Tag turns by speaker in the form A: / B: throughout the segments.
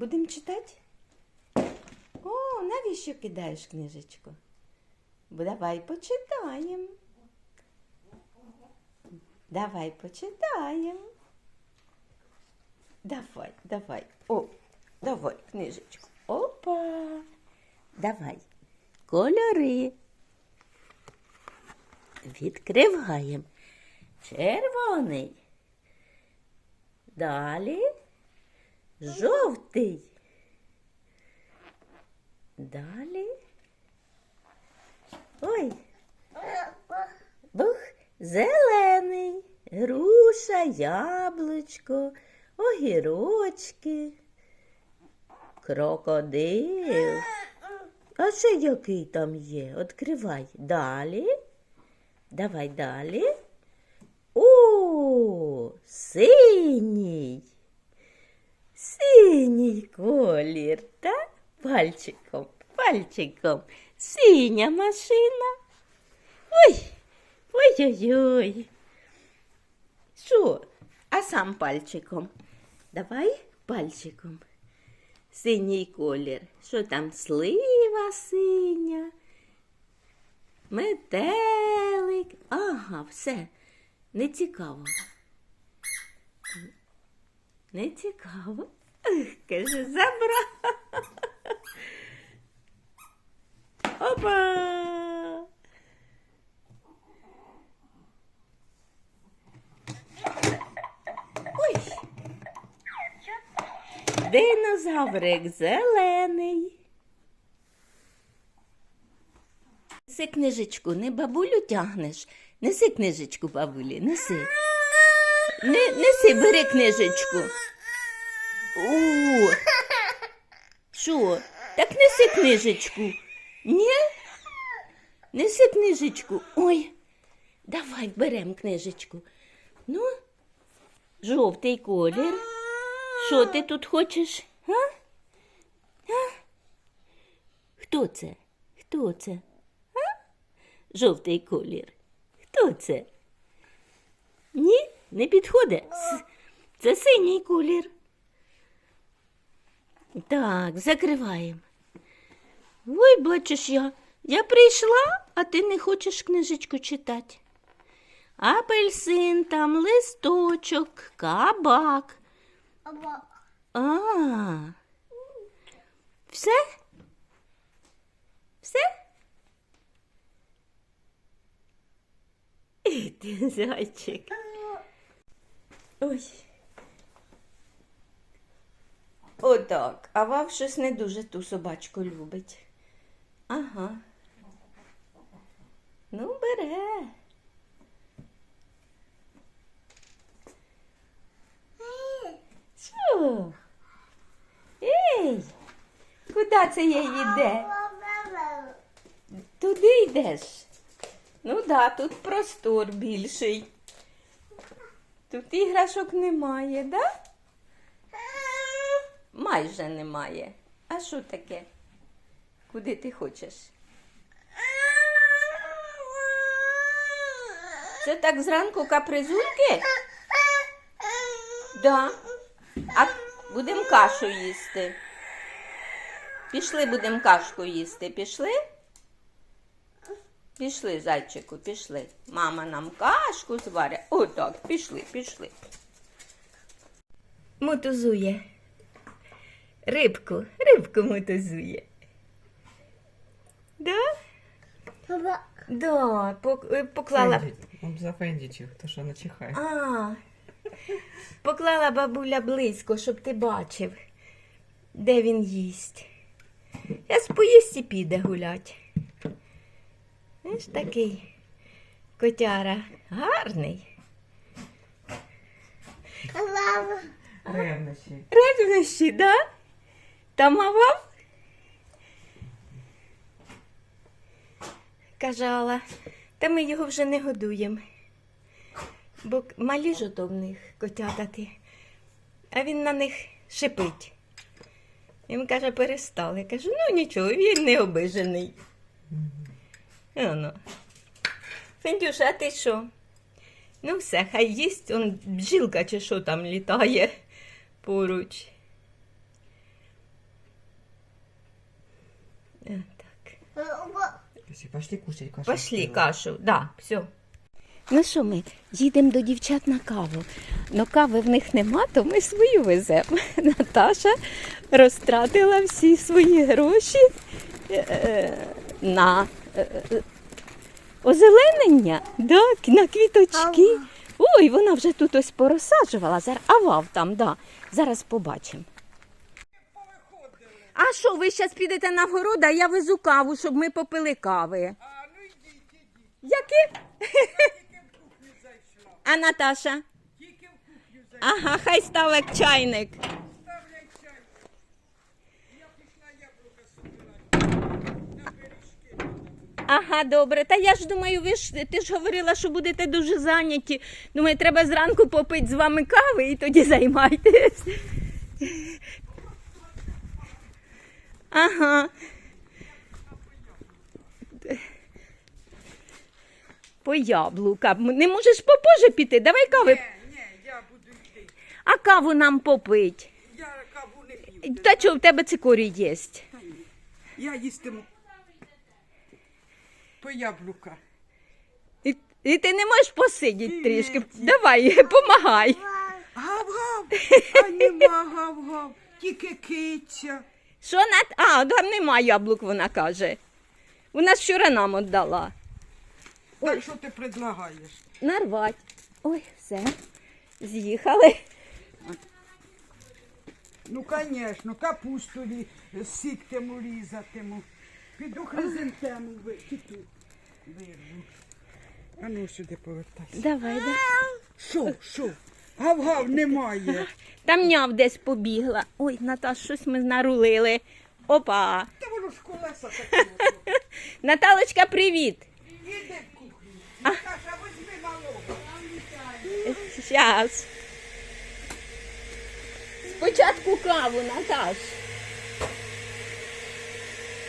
A: Будемо читати? О, навіщо кидаєш книжечку? Бо Давай почитаємо. Давай почитаємо. Давай, давай. О, давай книжечку. Опа. Давай. Кольори. Відкриваємо. Червоний. Далі жовтий. Далі. Ой. Бух, зелений, груша, яблучко, огірочки, крокодил. А ще який там є? Відкривай. Далі. Давай далі. О, синій. Синій колір, так? Пальчиком, пальчиком. Синя машина. Ой, ой-ой-ой. Що? А сам пальчиком. Давай пальчиком. Синій колір. Що там? Слива синя. Метелик. Ага, все. Не цікаво. Не цікаво. Каже, забрав. Опа. Ой. Динозаврик зелений. Неси книжечку, не бабулю тягнеш. Неси книжечку, бабулі, неси. Не, неси, бери книжечку. О, що? Так неси книжечку. Ні? Неси книжечку. Ой, давай берем книжечку. Ну, жовтий колір. Що ти тут хочеш? А? А? Хто це? Хто це? А? Жовтий колір. Хто це? Ні, не підходить. Це синій колір. Так, закриваємо. Ой, бачиш я. Я прийшла, а ти не хочеш книжечку читати. Апельсин, там листочок, кабак. А. Все? Все? І ти зайчик. Ой. Отак. А Вав щось не дуже ту собачку любить. Ага. Ну, бере. Що? Ей, куди це я йде? Туди йдеш? Ну да, тут простор більший. Тут іграшок немає, да? Майже немає. А що таке? Куди ти хочеш? Це так зранку капризульки? Да. А будемо кашу їсти. Пішли, будемо кашку їсти. Пішли? Пішли, зайчику, пішли. Мама нам кашку зварить. Отак, пішли, пішли. Мотузує. Рибку, рибку мотузує. Да? Да, пок- е, поклала.
B: За фендічів, то що не чихає.
A: А, поклала бабуля близько, щоб ти бачив, де він їсть. Я споїсть і піде гулять. Знаєш, такий котяра гарний.
B: Ревнощі.
A: Ревнощі, да? Та мавав? Кажала, та ми його вже не годуємо. Бо малі ж ото в них котятати, а він на них шипить. Він каже, перестали. Кажу, ну нічого, він не обижений. Оно. Фендюша, а ти що? Ну все, хай їсть, он бджілка чи що там літає поруч.
B: Пошли кушать кашу.
A: Пошли кашу, да, все. Ну що ми, їдемо до дівчат на каву. Но кави в них нема, то ми свою веземо. Наташа розтратила всі свої гроші е, е, на е, е, озеленення, да, на квіточки. Ой, вона вже тут ось порозсаджувала. Зараз, а вав там, да. Зараз побачимо. А що, ви зараз підете на город, а я везу каву, щоб ми попили кави. Які? А Наташа? Ага, хай ставить чайник. Ага, добре. Та я ж думаю, ви ж ти ж говорила, що будете дуже зайняті. Думаю, треба зранку попити з вами кави і тоді займайтесь. Ага. По яблука. Не можеш попозже піти? Давай кави.
C: Ні, ні, я буду йти.
A: А каву нам попить.
C: Я каву не п'ю.
A: Та чого в тебе цикорій є?
C: Я їстиму по яблука.
A: І, і ти не можеш посидіти трішки. Давай, помагай.
C: Гав-гав, а нема гав-гав, тільки киця.
A: Що на а, там нема яблук, вона каже. Вона ж вчора нам віддала.
C: Так що ти предлагаєш?
A: Нарвать. Ой, все. З'їхали.
C: Ну, звісно, капусту сіктиму, різатиму. Піду хризантему ви- тут вирву. А ну сюди повертайся.
A: Давай, да.
C: Що, що? Гав-гав немає.
A: Там няв десь побігла. Ой, Наташ, щось ми нарулили. Опа.
C: Та воно ж колеса такі.
A: Наталочка, привіт.
C: Іди в кухню. Наташа, возьми малого.
A: Щас. Спочатку каву, Наташ.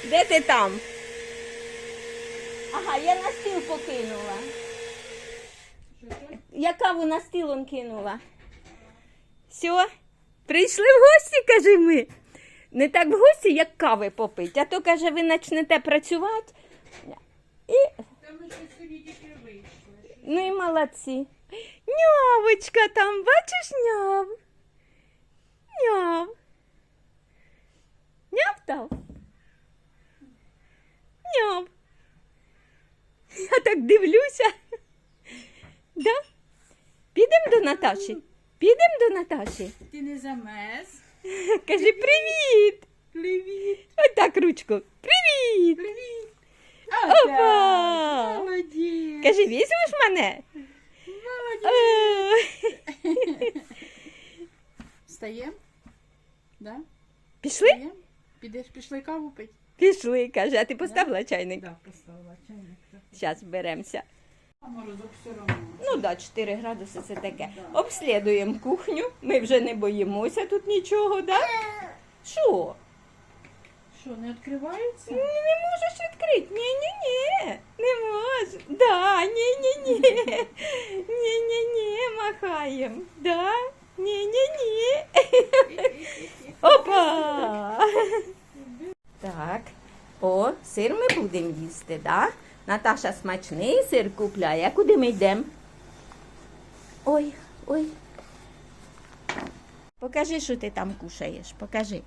A: Де ти там? Ага, я на стіл покинула. Я каву на стіл он кинула. Все, прийшли в гості, каже ми. Не так в гості, як кави попить, а то каже, ви почнете працювати. І Ну і молодці. Нявочка там, бачиш няв? Няв. Няв там? Няв. Я так дивлюся. Да? Підемо до Наташі. Підемо до Наташі.
D: Ти не замес.
A: Кажи привіт.
D: Привіт.
A: Отак ручку. Привіт.
D: Привіт.
A: Опа.
D: Молодець.
A: Кажи, візьмеш мене?
D: Молодець.
A: Е.
D: Встаєм? Да?
A: Пішли?
D: Встаєм? Підеш, пішли каву пить?
A: Пішли, каже, а ти поставила чайник?
D: Да, поставила чайник.
A: Зараз беремося. Ну да, 4 градуси це таке. Обслідуємо кухню. Ми вже не боїмося тут нічого, да? Що?
D: Що, не відкривається?
A: Ну, Не можеш відкрити. Ні, ні, ні. Не можеш. Да, ні, ні, ні. Ні, ні, ні, махаємо. Да? Ні, ні, ні. Опа. Так. О, сир ми будемо їсти, да? Наташа смачний сир купляє. А куди ми йдемо? Ой. Покажи, що ти там кушаєш. Покажи.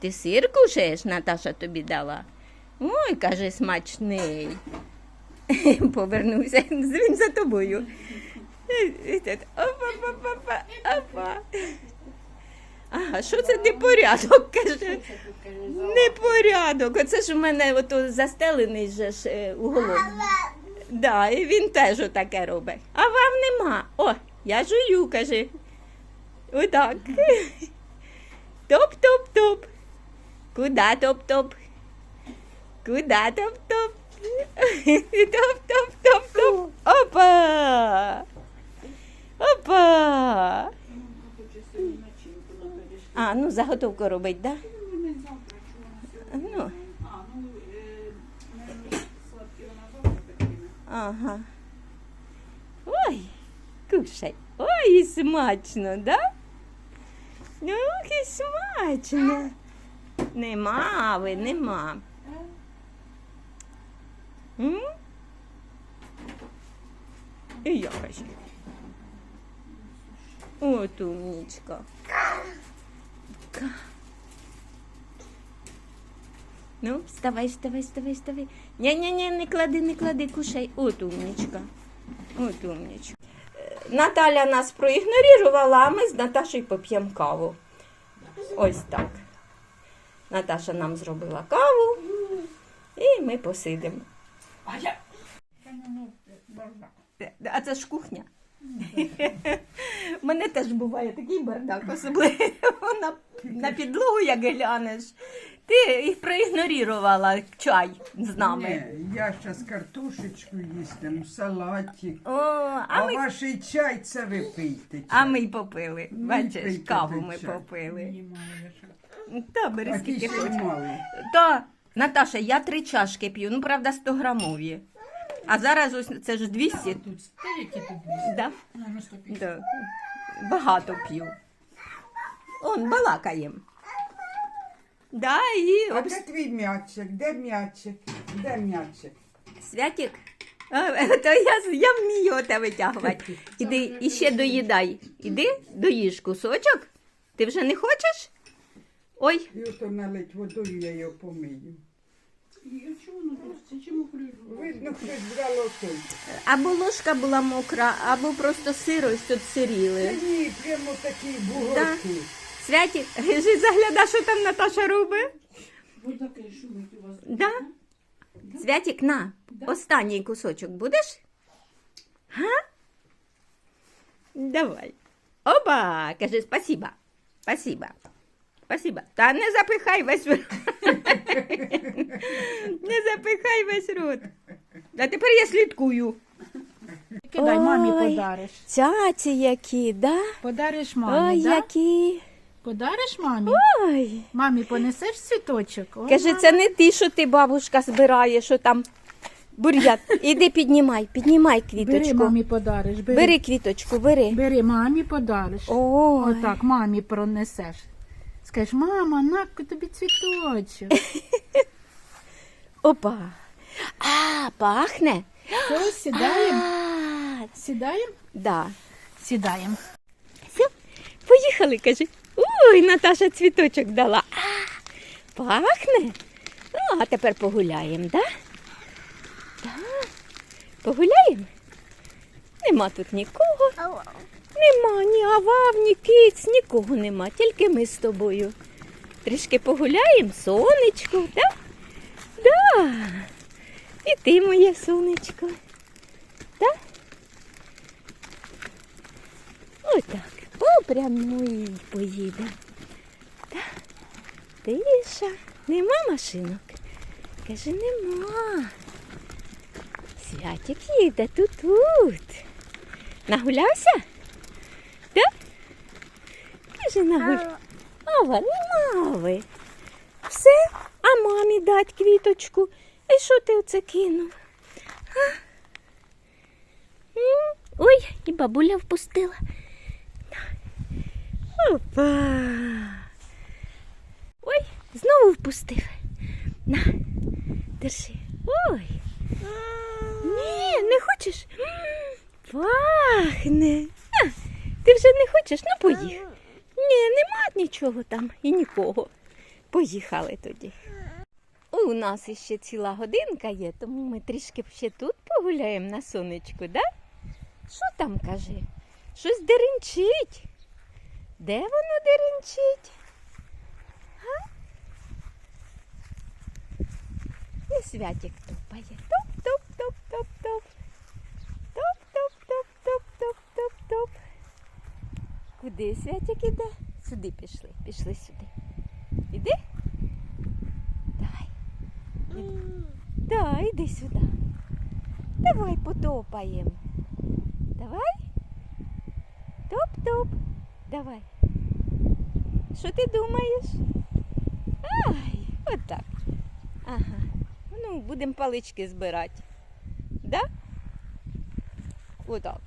A: Ти сир кушаєш, Наташа тобі дала. Ой, каже, смачний. Повернувся, він за тобою. Опа, опа, опа, опа. Ага, що це непорядок, каже. Непорядок. Оце ж у мене ото застелений же ж е, уголок. Да, і він теж отаке робить. А вам нема. О, я жую, каже. Отак. Топ-топ-топ. Куда топ-топ? Куда топ-топ? Топ-топ-топ-топ. Опа! Опа! А, ну заготовку робить, так? Да?
D: Ну.
A: Ага. Ой, кушай. Ой, і смачно, да? Ну, і смачно. Нема ви, нема. М? І я хочу. От тунічка. Ка. Ну, вставай, вставай, вставай, вставай. Ні-ні-ні, не клади, не клади, кушай. От умнічка. От умнічка. Е, Наталя нас проігнорувала, а ми з Наташею поп'ємо каву. Ось так. Наташа нам зробила каву, і ми посидимо. А це ж кухня. У мене теж буває такий бардак, особливо на, на підлогу, як глянеш. Ти їх проігнорувала чай з нами.
C: Ні, я зараз картошечку їстиму, салатик.
A: О,
C: А,
A: а, ми,
C: ваш чай це ви пийте.
A: а ми й попили. Бачиш, каву ми
C: чай.
A: попили. Та, бери скільки хочеш. Та, Наташа, я три чашки п'ю, ну правда 100 грамові. А зараз ось це ж 200.
D: Тут стільки тут.
A: Да?
D: Наверно, 150.
A: Да. Багато п'ю. Он балакаєм. Да, і
C: А
A: обс...
C: де твій м'ячик? Де м'ячик? Де м'ячик?
A: Святик. А, то я, я вмію оте витягувати. Іди іще доїдай. Іди, доїж кусочок. Ти вже не хочеш? Ой,
C: І ото налить водою, я його помию. Видно, хтось
A: або ложка була мокра, або просто сиро ось тут сиріли.
C: ні, прямо такі бугорки.
A: Святик, гижи, загляда, що там Наташа робить.
D: Ви таке шумить у вас.
A: Да? Святик, на, останній кусочок будеш? Га? Давай. Оба! Кажи спасибо. Спасибо. Спасибо. Та не запихай весь рот. Не запихай весь рот. А тепер я слідкую.
E: Кидай, мамі
A: Ой.
E: подариш.
A: Цяці які, да?
E: Подариш мамі,
A: Ой,
E: да?
A: які.
E: Подариш мамі?
A: Ой.
E: Мамі понесеш цвіточок? О,
A: Каже, це не ти, що ти, бабушка, збирає, що там бур'ят. Іди піднімай, піднімай
E: Бери,
A: квіточку.
E: мамі подариш. Бери,
A: Бери квіточку, бери.
E: Бери мамі подариш.
A: О,
E: Отак, мамі пронесеш. Скажеш, мама, на тобі цвіточок.
A: опа. А, пахне.
E: Все, сідаємо?
A: А,
E: Сідаємо?
A: да.
E: Сідаємо.
A: Все, поїхали, каже. Ой, Наташа цвіточок дала. А, пахне. Ну, а тепер погуляємо, да? Да. Погуляємо? Нема тут нікого. Нема ні авав, ні киць, нікого нема, тільки ми з тобою. Трішки погуляємо, сонечко, да? Да. І ти моє сонечко. Да? Отак. Попрямо і поїдемо. Тиша. Нема машинок? Каже, нема. Святик їде тут-тут. Нагулявся? Да? Каже, нагуль. Ава, нема ви. Все, а мамі дать квіточку. І що ти оце кинув? А? Ой, і бабуля впустила. Опа. Ой, знову впустив. На, держи. Ой. Ні, не хочеш? Пахне. Ти вже не хочеш? Ну поїх. Ні, нема нічого там і нікого. Поїхали тоді. У нас іще ціла годинка є, тому ми трішки ще тут погуляємо на сонечку, да? Що там каже? Щось деренчить. Де воно деренчить? І святик топає. Топ-топ-топ-топ-топ. Куди святик іде? Сюди пішли. Пішли сюди. Іди? Давай. Іди. Да, іди сюди. Давай потопаємо. Давай. Топ-топ. Давай. Що ти думаєш? Ай, отак. Ага. Ну, будемо палички збирати. Да? Отак.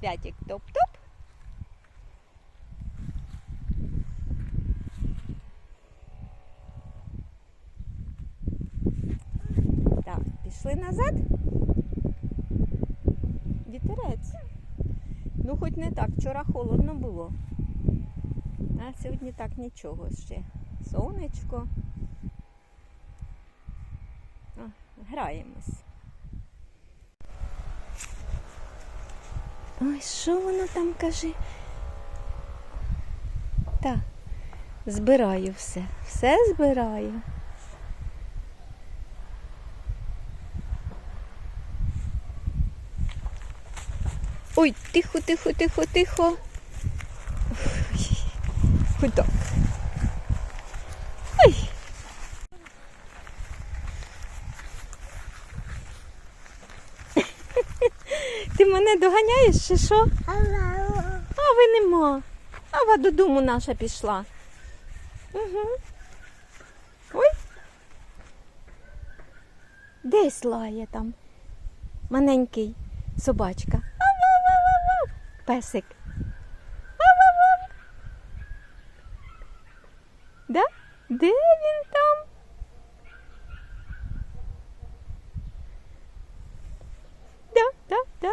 A: святик топ-топ. Так, пішли назад. Вітерець. Ну, хоч не так, вчора холодно було, а сьогодні так нічого ще. Сонечко. Граємось. Ой, що воно там каже? Так, збираю все. Все збираю. Ой, тихо, тихо, тихо, тихо. Ой, Худок. Ой. Ти мене доганяєш чи що? А ви нема. Ава додому наша пішла. Угу. Ой. Десь лає там. Маленький собачка. Песик. Да? Де він там? Да, да, да.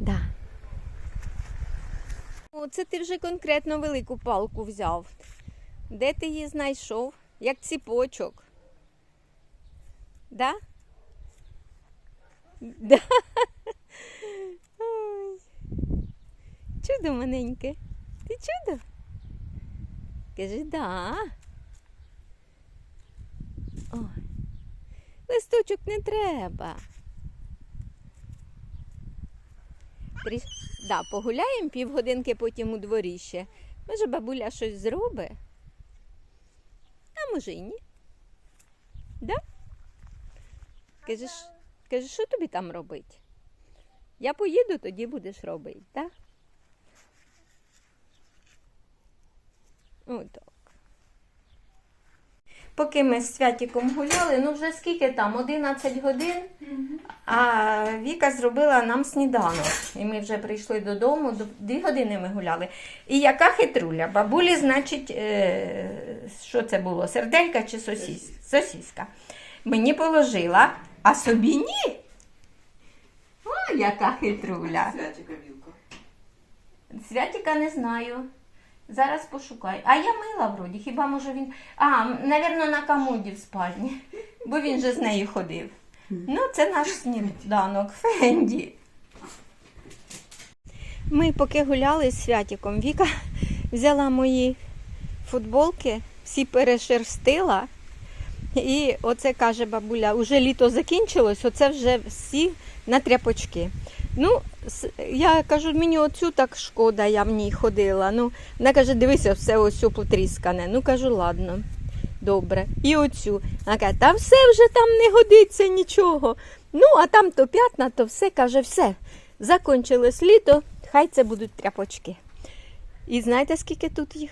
A: Да. Це ти вже конкретно велику палку взяв. Де ти її знайшов? Як ціпочок. Да? Да. Ой. Чудо маленьке. Ти чудо? Кажи, да. Ой. Листочок не треба. Тріш... Да, погуляємо півгодинки потім у дворі ще. Може, бабуля щось зробить? А може і ні. Да? Кажеш, кажеш, що тобі там робити? Я поїду, тоді будеш робити, так? Отак. Поки ми з Святіком гуляли, ну вже скільки там? 11 годин. А Віка зробила нам сніданок. І ми вже прийшли додому, дві години ми гуляли. І яка хитруля? Бабулі, значить, е, що це було? Серделька чи сосіс? Сосіска. Мені положила, а собі ні. О, яка хитруля.
B: Святика вілка.
A: Святіка не знаю. Зараз пошукаю. А я мила вроді, хіба може він. А, напевно, на комоді в спальні, бо він же з нею ходив. Ну, це наш сніданок Фенді. Ми поки гуляли з Святіком, Віка взяла мої футболки, всі перешерстила. І оце каже бабуля, уже літо закінчилось, оце вже всі на тряпочки. Ну, я кажу, мені оцю так шкода, я в ній ходила. Ну, вона каже, дивися, все ось потріскане. Ну, кажу, ладно, добре. І оцю. Вона каже, та все вже там не годиться нічого. Ну, а там то п'ятна, то все, каже, все. Закончилось літо, хай це будуть тряпочки. І знаєте, скільки тут їх?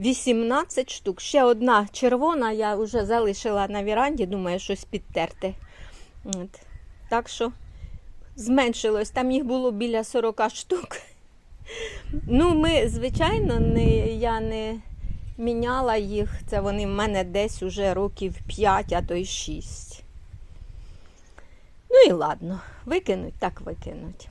A: 18 штук. Ще одна червона, я вже залишила на віранді, думаю, щось підтерти. От. Так що зменшилось, там їх було біля 40 штук. Ну, ми, звичайно, не, я не міняла їх. Це вони в мене десь уже років 5, а то й 6. Ну і ладно, викинуть, так викинуть.